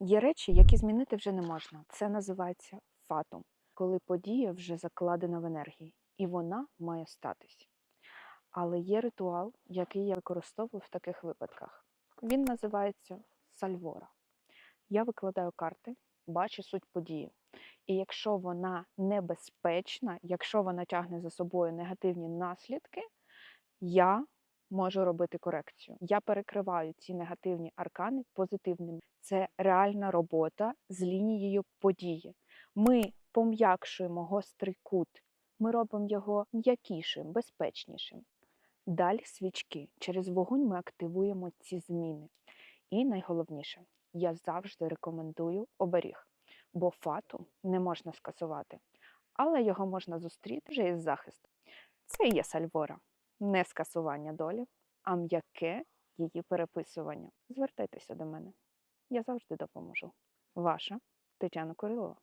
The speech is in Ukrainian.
Є речі, які змінити вже не можна. Це називається фатум, коли подія вже закладена в енергії, і вона має статись. Але є ритуал, який я використовую в таких випадках. Він називається сальвора. Я викладаю карти, бачу суть події. І якщо вона небезпечна, якщо вона тягне за собою негативні наслідки, я можу робити корекцію. Я перекриваю ці негативні аркани позитивними. Це реальна робота з лінією події. Ми пом'якшуємо гострий кут, ми робимо його м'якішим, безпечнішим. Далі свічки. Через вогонь ми активуємо ці зміни. І найголовніше, я завжди рекомендую оберіг, бо фату не можна скасувати, але його можна зустріти вже із захисту. Це і є сальвора, не скасування долі, а м'яке її переписування. Звертайтеся до мене, я завжди допоможу. Ваша Тетяна Курилова.